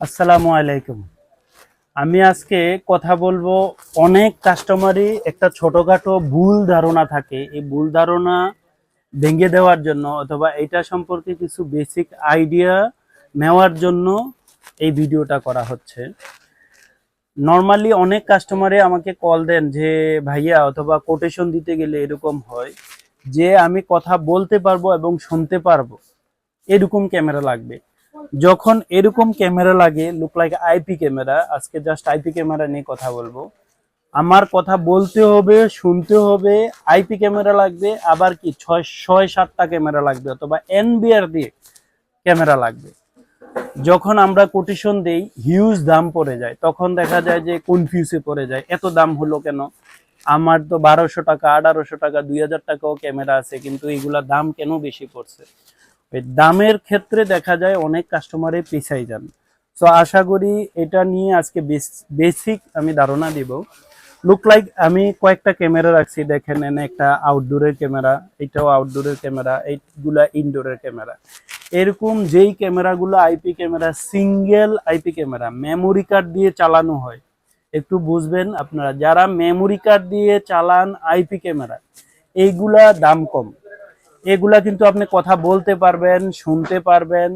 আসসালামু আলাইকুম। আমি আজকে কথা বলব অনেক কাস্টমারই একটা ছোটোখাটো ভুল ধারণা থাকে। এই ভুল ধারণা ভেঙে দেওয়ার জন্য অথবা এটা সম্পর্কে কিছু বেসিক আইডিয়া নেওয়ার জন্য এই ভিডিওটা করা হচ্ছে। নর্মালি অনেক কাস্টমারে আমাকে কল দেন যে, ভাইয়া, অথবা কোটেশন দিতে গেলে এরকম হয় যে, আমি কথা বলতে পারব এবং শুনতে পারব। এরকম ক্যামেরা লাগবে। যখন এরকম ক্যামেরা লাগে লুক লাইক আইপি ক্যামেরা, আজকে জাস্ট আইপি ক্যামেরা নিয়ে কথা বলব। আমার কথা বলতে হবে, শুনতে হবে আইপি ক্যামেরা লাগবে, আবার কি ছয় ছয়, সাতটা ক্যামেরা লাগবে অথবা এনবিআর দিয়ে ক্যামেরা লাগবে। যখন আমরা কোটেশন দেই হিউজ দাম পড়ে যায়। তখন দেখা যায় যে কনফিউজে পড়ে যায়, এত দাম হলো কেন? আমার তো বারোশো টাকা, আঠারোশো টাকা, দুই হাজার টাকাও ক্যামেরা আছে, কিন্তু এগুলা দাম কেন বেশি পড়ছে? দামের ক্ষেত্রে দেখা যায় অনেক কাস্টমারে পিছাই যান। সো আশা করি এটা নিয়ে আজকে বেসিক আমি ধারণা দিব। লুক লাইক আমি কয়েকটা ক্যামেরা রাখছি, দেখেন এনে একটা আউটডোরের ক্যামেরা এটাও আউটডোরের ক্যামেরা এইগুলা ইনডোরের ক্যামেরা এরকম যেই ক্যামেরাগুলো IP camera single IP camera memory card দিয়ে চালানো হয়। একটু বুঝবেন আপনারা, যারা মেমোরি কার্ড দিয়ে চালান আইপি ক্যামেরা এইগুলা দাম কম। এগুলা কিন্তু আপনি কথা বলতে পারবেন, শুনতে পারবেন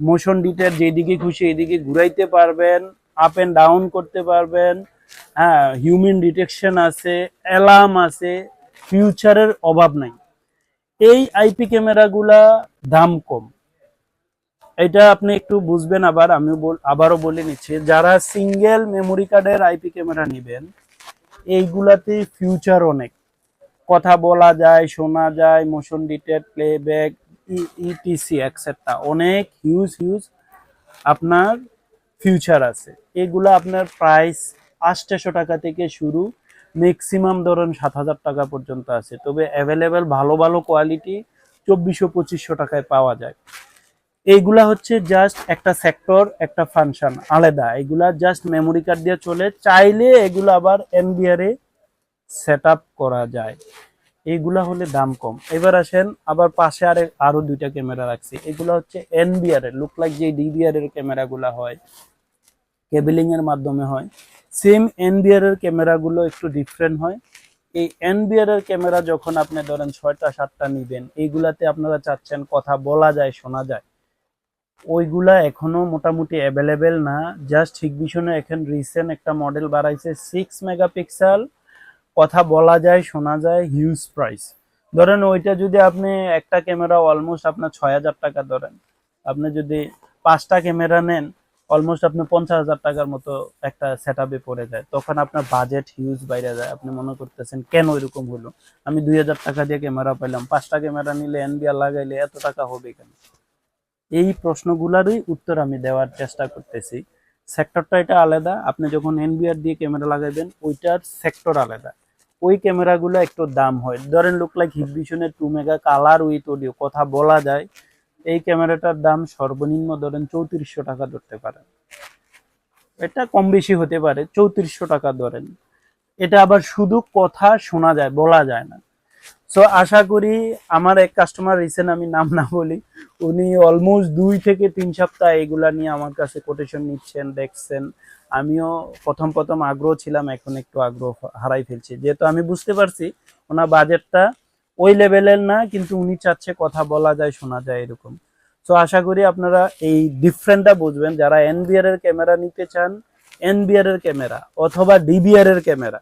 মোশন ডিটের যেদিকে খুশি এদিকে ঘুরাইতে পারবেন আপ এন্ড ডাউন করতে পারবেন হ্যাঁ হিউম্যান ডিটেকশন আছে অ্যালার্ম আছে ফিউচারের অভাব নাই। এই আইপি ক্যামেরাগুলা দাম কম। এটা আপনি একটু বুঝবেন আবার, আমি আবারও বলে নিচ্ছি, যারা সিঙ্গেল মেমোরি কার্ডের আইপি ক্যামেরা নেবেন, এইগুলাতে ফিউচার অনেক। কথা বলা যায়, শোনা যায় মোশন ডিটেড প্লেব্যাক ইটিসি এক্সেট্রা অনেক হিউজ হিউজ আপনার ফিউচার আছে। এগুলো আপনার প্রাইস আটশো টাকা থেকে শুরু ম্যাক্সিমাম ধরুন সাত হাজার টাকা পর্যন্ত আছে। তবে অ্যাভেলেবেল ভালো ভালো কোয়ালিটি চব্বিশশো, পঁচিশশো টাকায় পাওয়া যায়। এইগুলা হচ্ছে জাস্ট একটা সেক্টর একটা ফাংশন আলাদা। এগুলা জাস্ট মেমোরি কার্ড দিয়ে চলে। চাইলে এগুলো আবার এনবিআর সেট করা যায়। এইগুলা হলে দাম কম। এবার আসেন, আবার পাশে আরে আরও দুইটা ক্যামেরা রাখছি। এগুলা হচ্ছে এনবিআর এর লুক লাইক যে ডিবিআর এর ক্যামেরাগুলা হয় কেবলিং এর মাধ্যমে হয়। সেম এনবিআর এর ক্যামেরাগুলো একটু ডিফারেন্ট হয়। এই এনবিআর এর ক্যামেরা যখন আপনি ধরেন ছয়টা, সাতটা নিবেন, এইগুলাতে আপনারা চাচ্ছেন কথা বলা যায়, শোনা যায়। ওইগুলা এখনও মোটামুটি অ্যাভেলেবেল না। জাস্ট হিগভিশনে এখন রিসেন্ট একটা মডেল বাড়াইছে সিক্স মেগাপিক্সেল কথা বলা যায়, শোনা যায় হিউজ প্রাইস ধরেন ওইটা যদি আপনি একটা ক্যামেরা অলমোস্ট আপনার ছয় হাজার টাকা ধরেন। আপনি যদি পাঁচটা ক্যামেরা নেন অলমোস্ট আপনি পঞ্চাশ হাজার টাকার মতো একটা সেট আপে পড়ে যায়। তখন আপনার বাজেট হিউজ বাইরে যায়। আপনি মনে করতেছেন, কেন এরকম হলো? আমি দুই হাজার টাকা দিয়ে ক্যামেরা পেলাম পাঁচটা ক্যামেরা নিলে এনবিআর লাগাইলে এত টাকা হবে কেন? এই প্রশ্নগুলারই উত্তর আমি দেওয়ার চেষ্টা করতেছি। সেক্টরটা এটা আলাদা। আপনি যখন এনবিআর দিয়ে ক্যামেরা লাগাবেন ওইটার সেক্টর আলাদা। ওই ক্যামেরাগুলো একটু দাম হয়। ধরেন look like হিপভিশনের two mega colour with audio কথা বলা যায়। এই ক্যামেরাটার দাম সর্বনিম্ন ধরেন চৌত্রিশশো টাকা ধরতে পারেন এটা কম বেশি হতে পারে, চৌত্রিশশো টাকা ধরেন। এটা আবার শুধু কথা শোনা যায়, বলা যায় না। সো আশা করি আমার এক কাস্টমার রিসেন্ট আমি নাম না বলি, উনি অলমোস্ট দুই থেকে তিন সপ্তাহ এগুলা নিয়ে আমার কাছে কোটেশন নিচ্ছেন, দেখছেন। আমিও প্রথম প্রথম আগ্রহ ছিলাম, এখন একটু আগ্রহ হারাই ফেলছি। যেহেতু আমি বুঝতে পারছি ওনার বাজেটটা ওই লেভেলের না, কিন্তু উনি চাচ্ছে কথা বলা যায়, শোনা যায় এরকম। সো আশা করি আপনারা এই ডিফারেন্টটা বুঝবেন। যারা এনবিআর এর ক্যামেরা নিতে চান এনবিআর এর ক্যামেরা অথবা ডিবিআর এর ক্যামেরা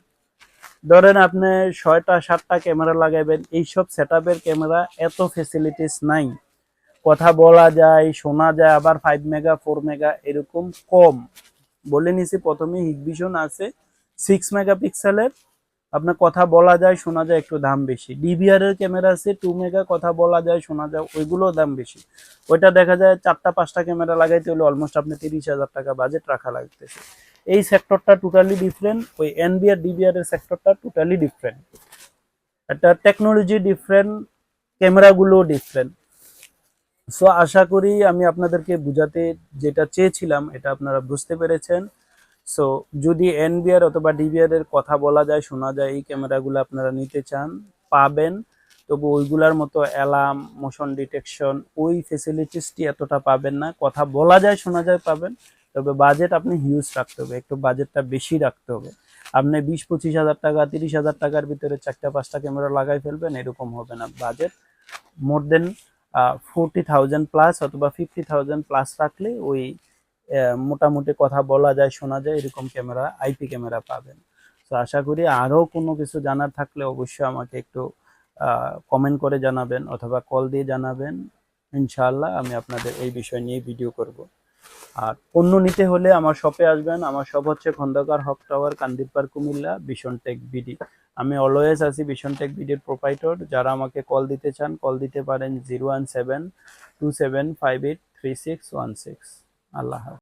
ধরেন আপনি ছয়টা, সাতটা ক্যামেরা লাগাইবেন, এইসব সেট ক্যামেরা এত ফেসিলিটিস নাই। কথা বলা যায়, শোনা যায়, আবার ফাইভ মেগা ফোর মেগা এরকম কম। বলে নিছি, প্রথমে হিগভিশন আছে সিক্স মেগা পিক্সেলের আপনার কথা বলা যায়, শোনা যায় একটু দাম বেশি। ডিভিআর এর ক্যামেরা আছে টু মেগা কথা বলা যায়, শোনা যায় ওইগুলো দাম বেশি। ওইটা দেখা যায়, চারটা, পাঁচটা ক্যামেরা লাগাইতে হলে অলমোস্ট আপনি তিরিশ হাজার টাকা বাজেট রাখা লাগতেছে। এই সেক্টরটা টোটালি ডিফারেন্ট ওই এনবিআর ডিবিআর এর সেক্টরটা টোটালি ডিফারেন্ট একটা টেকনোলজি ডিফারেন্ট ক্যামেরাগুলো ডিফারেন্ট সো আশা করি আমি আপনাদেরকে বুঝাতে যেটা চেয়েছিলাম, এটা আপনারা বুঝতে পেরেছেন। সো যদি এনবিআর অথবা ডিবিআর এর কথা বলা যায়, শোনা যায়, এই ক্যামেরাগুলো আপনারা নিতে চান, পাবেন। তবু ওইগুলার মতো অ্যালার্ম মোশন ডিটেকশন ওই ফেসিলিটিসটি এতটা পাবেন না। কথা বলা যায়, শোনা যায়, পাবেন। তবে বাজেট আপনি হিউজ রাখতে হবে, একটু বাজেটটা বেশি রাখতে হবে। আপনি বিশ, পঁচিশ হাজার টাকা, তিরিশ হাজার টাকার ভিতরে চারটা, পাঁচটা ক্যামেরা লাগাই ফেলবেন, এরকম হবে না budget more than forty thousand plus অথবা ফিফটি থাউজেন্ড প্লাস রাখলে ওই মোটামুটি কথা বলা যায়, শোনা যায়, এরকম ক্যামেরা আইপি ক্যামেরা পাবেন। তো আশা করি আরও কোনো কিছু জানার থাকলে অবশ্যই আমাকে একটু কমেন্ট করে জানাবেন অথবা কল দিয়ে জানাবেন। ইনশাআল্লাহ আমি আপনাদের এই বিষয় নিয়ে ভিডিও করব। আর পণ্য নিতে হলে আমার শপে আসবেন। আমার শপ হচ্ছে Khandakar Haque tower Kandirpar Comilla Bhishon tech BD. আমি অলওয়েজ আছি ভীষণ টেক বিডির প্রোপাইটর যারা আমাকে কল দিতে চান কল দিতে পারেন zero one seven two seven five eight three six one six আল্লাহ